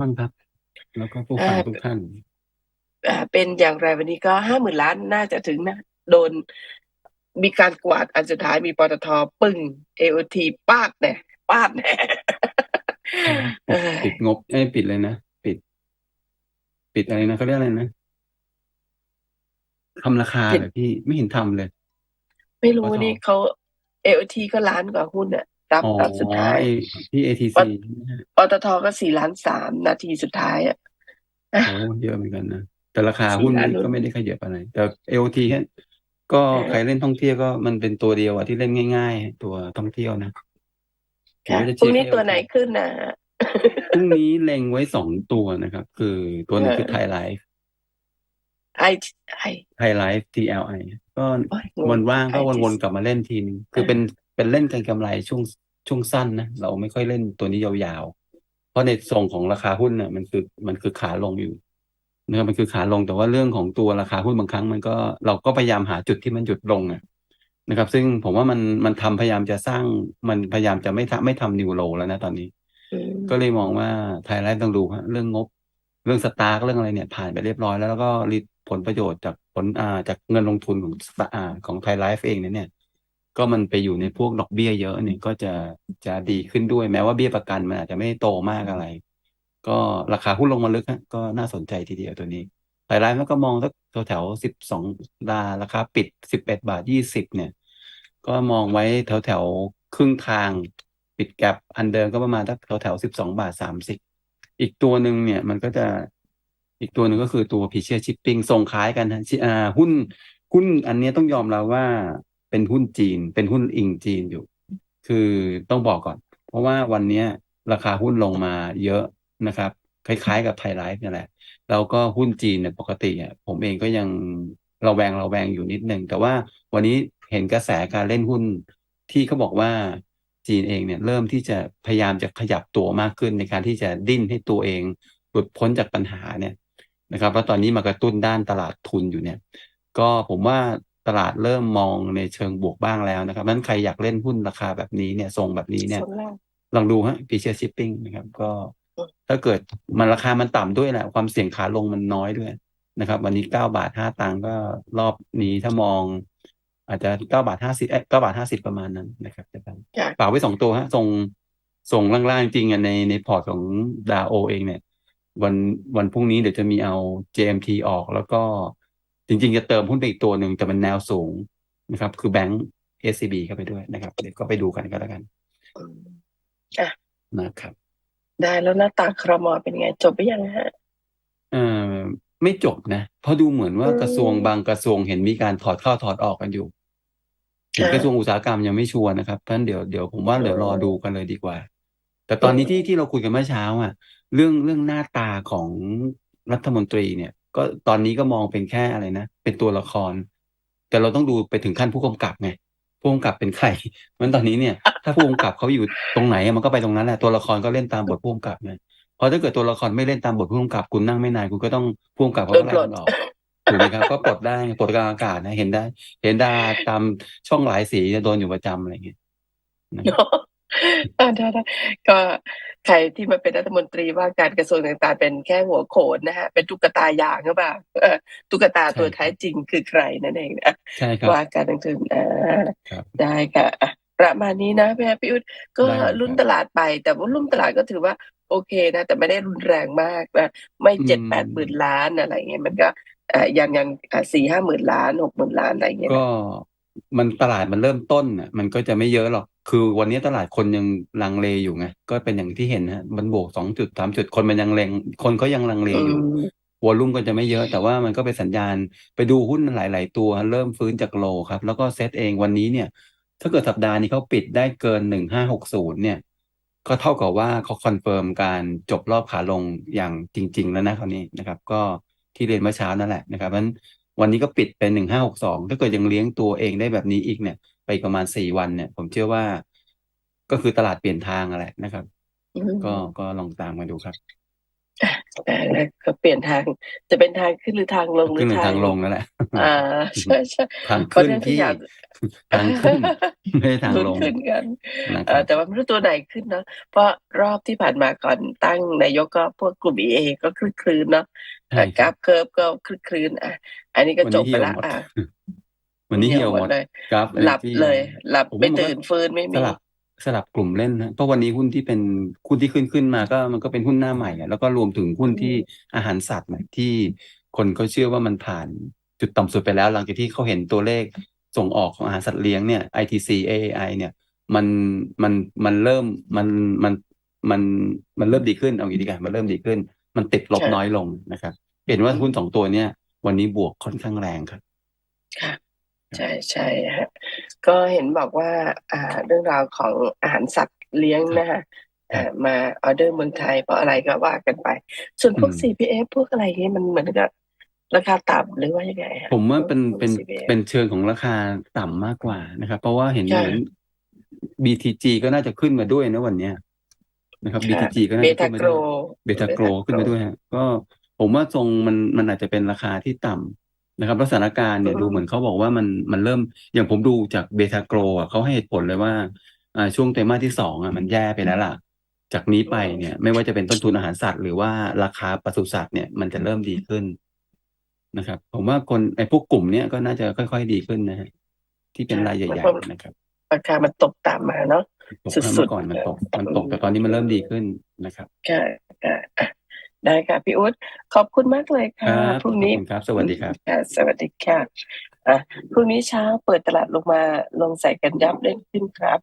บ้างครับ แล้วก็ผู้อ่าฟังทุกท่านอ่าเป็นอย่างไรวันนี้ก็ห้าหมื่นล้านน่าจะถึงนะ โดนมีการกวาดอันสุดท้ายมีปตทปึ้ง AOT ปาดแน่ปาดแน่เออปิดงบเอ้ยปิดเลยนะ ปิด ปิดอะไรนะเขาเรียกอะไรนะทำราคาปิดเหรอพี่ไม่เห็นทำเลย ไม่ปรู้ตทนี่เขา AOT ก็ล้านกว่าหุ้นอะ รับอ๋อรับสุดท้าย ไอ้ที่ป ATC ตใช่ไหมฮะปตทก็สี่ล้านสามนาทีสุดท้ายอะ โอ้เยอะเหมือนกันนะ แต่ราคาสี่หุ้นล้านนี่หุ้ก็นไม่ได้ขยับอะไร แต่ AOT แค่ก็เออใครเล่นท่องเที่ยวก็มันเป็นตัวเดียวอะที่เล่นง่ายๆ ตัวท่องเที่ยวนะผมค่ะก็จะพรุ่เชีงยร์นี้แค่ตัวไหน AOT ขึ้นนะพรุ่งนี้เล็งไว้สองตัวนะครับ คือตัวหนึ่งคือไทยไลฟ์ไอไอไทยไลฟ์ TLI ก็โอ้ยงวังนว่างไอก็ทีวนๆกลับมาเล่นทีนึงเอคืออเป็น เป็นเล่นกันกำไรช่วงช่วงสั้นนะเราไม่ค่อยเล่นตัวนี้ยาวๆ เพราะในทรงของราคาหุ้นน่ะมันคือมันคือขาลงอยู่นะครับมันคือขาลงแต่ว่าเรื่องของตัวราคาหุ้นบางครั้ง มันก็เราก็พยายามหาจุดที่มันหยุดลงอะนะครับ ซึ่งผมว่ามันมันทำพยายามจะสร้างมันพยายามจะไม่ทำไม่ทำนิวโลแล้วนะตอนนี้อืมก็เลยมองว่าไทยไลฟ์ต้องดูฮะเรื่องงบ เรื่องสตาร์กเรื่องอะไรเนี่ยผ่านไปเรียบร้อยแล้วแล้วก็รีผลประโยชน์จากผลอ่าจากเงินลงทุนของสตาอ่าของไทยไลฟ์เองเนี่ยเนี่ย ก็มันไปอยู่ในพวกดอกเบี้ยเยอะเนี่ยก็จะจะดีขึ้นด้วยแม้ว่าเบี้ยประกันมันอาจจะไม่โตมากอะไร ก็ราคาหุ้นลงมาลึกฮะก็น่าสนใจทีเดียวตัวนี้ไทยไลฟ์มันก็มองสักแถวแถวสิบสองดาราคาปิดสิบเอ็ดบาทยี่สิบเนี่ย ก็มองไว้แถวแถวครึ่งทางปิดแกลบอันเดิมก็ประมาณสักแถวแถวสิบสองบาทสามสิบอีกตัวหนึ่งเนี่ยมันก็จะอีกตัวหนึ่งก็คือตัวพีเชียชิปปิ้งส่งขายกันฮะชิอ่าหุ้นหุ้นอันนี้ต้องยอมรับว่า เป็นหุ้นจีน เป็นหุ้นอิงจีนอยู่ คือต้องบอกก่อน เพราะว่าวันนี้ราคาหุ้นลงมาเยอะนะครับ คล้ายๆกับไทยไลฟ์นี่แหละ แล้วก็หุ้นจีนเนี่ยปกติอะผมเองก็ยังระแวงระแวงอยู่นิดนึงแต่ว่าวันนี้เห็นกระแสการเล่นหุ้นที่เขาบอกว่าจีนเองเนี่ยเริ่มที่จะพยายามจะขยับตัวมากขึ้นในการที่จะดิ้นให้ตัวเองหลุดพ้นจากปัญหาเนี่ยนะครับแล้วตอนนี้มากระตุ้นด้านตลาดทุนอยู่เนี่ย ก็ผมว่า ลาดเริ่มมองในเชิงบวกบ้างแล้วนะครับนั้นใครอยากเล่นหุ้นราคาแบบนี้เนี่ยทรงแบบนี้เนี่ยส่วนล่างลองดูฮะพีเชียชิปปิ้งนะครับ ก็อืมถ้าเกิดมันราคามันต่ำด้วยแหละความเสี่ยงขาลงมันน้อยด้วยนะครับ วันนี้เก้าบาทห้าตังค์ก็รอบนี้ถ้ามอง อาจจะเก้าบาทห้าสิบเอ้เก้าบาทห้าสิบประมาณนั้นนะครับจะเป็นค่ะฝากไว้สองตัวฮะส่งส่งล่างๆจริงๆอะในในพอร์ตของดาโอเองเนี่ย วันวันพรุ่งนี้เดี๋ยวจะมีเอา JMT ออกแล้วก็ จริงๆ จะเติมหุ้นไปอีกตัวหนึ่งแต่มันแนวสูงนะครับ คือแบงก์ SCB เข้าไปด้วยนะครับเดี๋ยวก็ไปดูกันก็แล้วกันอืมอะนะครับ ได้แล้วหน้าตาครมเป็นไง จบไปยังฮะเอ่อไม่จบนะเพราะดูเหมือนว่าอืมกระทรวงบางกระทรวงเห็นมีการถอดเข้าถอดออกกันอยู่เห็นอ่ากระทรวงอุตสาหกรรมยังไม่ชัวร์นะครับเพราะฉะนั้นเดี๋ยวเดี๋ยวผมว่าอืเดี๋ยวรอมดูกันเลยดีกว่า แต่ตอนนี้อืมที่ที่เราคุยกันเมื่อเช้าอะ เรื่องเรื่องหน้าตาของรัฐมนตรีเนี่ย ก็ตอนนี้ก็มองเป็นแค่อะไรนะ เป็นตัวละคร แต่เราต้องดูไปถึงขั้นผู้กำกับไงผู้กำกับเป็นใครเพราะฉะนั้นตอนนี้เนี่ย ถ้าผู้กำกับเขาอยู่ตรงไหนอะมันก็ไปตรงนั้นแหละตัวละครก็เล่นตามบทผู้กำกับไงเพราะถ้าเกิดตัวละครไม่เล่นตามบทผู้กำกับคุณนั่งไม่นานคุณก็ต้องผู้กำกับเขาโดก็นไล่ปลคุดณออกถูกไหมครับก็ปลดได้ปลดกลางอากาศนะเห็นได้ เห็นดาตามช่องหลายสีโดนอยู่ประจำอะไรอย่างเงี้ยนะครับ อ่าได้ได้ก็ใครที่มาเป็นรัฐมนตรีว่าการกระทรวงต่าง ๆ เป็นแค่หัวโขนนะฮะเป็นตุ๊กตายางหรือเปล่า เออ ตุ๊กตาใช่ตัวครัแท้บจริงคือใครนั่นเองนะใช่ครับว่าการลงทุนอ่าครับ ได้ค่ะอะประมาณนี้นะ พี่แอฟพี่อุ๊ด ก็ได้เลยลุ้นครับ ตลาดไป แต่ว่าลุ้นตลาดก็ถือว่าโอเคนะ แต่ไม่ได้รุนแรงมากนะ ไม่ อืเจ็ดมแปดหมื่นล้าน อะไรเงี้ยมันก็เอ่อยังยังสี่ห้าหมื่นล้านหกหมื่นล้านอะไรเงี้ยก็ นะ มันตลาดมันเริ่มต้นอะ มันก็จะไม่เยอะหรอก คือวันนี้ตลาดคนยังลังเลอยู่ไง ก็เป็นอย่างที่เห็นฮะ มันบวกสองจุดสามจุดคนมันยังเลงคนเขายังลังเลอือยู่มวอลุ่มก็จะไม่เยอะ แต่ว่ามันก็เป็นสัญญาณ ไปดูหุ้นหลาย ๆ ตัวเริ่มฟื้นจากโลครับ แล้วก็เซตเองวันนี้เนี่ย ถ้าเกิดสัปดาห์นี้เขาปิดได้เกินหนึ่งห้าหกศูนย์เนี่ย ก็เท่ากับว่าเขาคอนเฟิร์มการจบรอบขาลงอย่างจริง ๆ แล้วนะคราวนี้นะครับ ก็ที่เรียนเมื่อเช้านั่นแหละนะครับเพราะฉะนั้น วันนี้ก็ปิดเป็นหนึ่งห้าหกสองถ้าเกิดยังเลี้ยงตัวเองได้แบบนี้อีกเนี่ย ไปอีกประมาณสี่วันเนี่ย ผมเชื่อว่า ก็คือตลาดเปลี่ยนทางอะไรนะครับอืมก็ก็ลองตามมาดูครับอ่าแล้วก็เปลี่ยนทาง จะเป็นทางขึ้นหรือทางลงหรืขึ้อนหรือทางทางลงนั่นแหละอ่าใช่ใช่ทางเพราะขึ้นฉะนั้นพที่ยายามทางขึ้นไม่ใช่ทางลุ้นลงขึ้นกันนะคเอ่รัอบแต่ว่าไม่รู้ตัวไหนขึ้นเนาะเพราะรอบที่ผ่านมาก่อนตั้งนายกก็พวกกลุ่มเอก็คลึกคลืนเนาะ ใช่อะคกรัราบฟเคิร์ฟก็คลึกคลืนอะอันนี้ก็วันจนี้บไปเหี่ยวละหมด อะ วันนี้เหี่ยวหมดเลย กราฟ หลับ energy เลย หลับผมไม่ว่ามันก็ตื่นฟื้นไม่สมี ลับสลับกลุ่มเล่นนะเพราะวันนี้หุ้นที่เป็นหุ้นที่ขึ้นขึ้นมาก็มันก็เป็นหุ้นหน้าใหม่อะแล้วก็รวมถึงหุ้นที่อาหารสัตว์เนี่ยที่คนเขาเชื่อว่ามันผ่านจุดต่ำสุดไปแล้ว หลังจากที่เขาเห็นตัวเลขส่งออกของอาหารสัตว์เลี้ยงเนี่ย ITC AAI เนี่ยมันมันมันเริ่มมันมันมันมันเริ่มดีขึ้นเอางี้ดีกว่ามันเริ่มดีขึ้น มันติดลบค่ะน้อยลงนะครับ เห็นว่าอืมหุ้นสองตัวเนี่ยวันนี้บวกค่อนข้างแรงครับค่ะใช่ใช่ฮะก็เห็นบอกว่า อ่าเรื่องราวของอาหารสัตว์เลี้ยงนะคะอ่ามาออเดอร์เมืองไทยเพราะอะไรก็ว่ากันไป ส่วนพวกอืม CPF พวกอะไรนี้มันเหมือนกับราคาต่ำหรือว่ายังไงฮะผมว่าเป็นพวกเป็น CPF เป็นเชิงของราคาต่ำมากกว่านะครับ เพราะว่าเห็นค่ะเหมือน BTG ก็น่าจะขึ้นมาด้วยนะวันเนี้ย นะครับค่ะ BTG ก็น่าเบจะทาขึ้นมาโกรด้วยเบต้าโกรขึ้นมาด้วยฮะก็ผมว่าทรงมันมันอาจจะเป็นราคาที่ต่ำนะครับแล้วสถานการณ์เนี่ยอืมดูเหมือนเขาบอกว่ามันมันเริ่มอย่างผมดูจากเบต้าโกรอะเขาให้เหตุผลเลยว่าอ่าช่วงไตรมาสที่สองอะมันแย่ไปแล้วล่ะ จากนี้ไปเนี่ย ไม่ว่าจะเป็นต้นทุนอาหารสัตว์ หรือว่าราคาปศุสัตว์เนี่ยมันจะเริ่มดีขึ้นนะครับ ผมว่าคนไอ้พวกกลุ่มเนี้ยก็น่าจะค่อย ๆ ดีขึ้นนะฮะที่เป็นรายใหญ่ๆนะครับ ราคามันตกต่ำมาเนาะ ตกสุดๆเมื่อก่อนมันตกมันตกแต่ตอนนี้มันเริ่มดีขึ้นนะครับค่ะค่ะอะได้ค่ะพี่อุ๊ดขอบคุณมากเลยคค่ะรับพรุ่งขอบนี้คุณครับ สวัสดีครับค่ะสวัสดีค่ะอะพรุ่งนี้เช้าเปิดตลาดลงมาลงใส่กันยับเล่นขึ้นครับ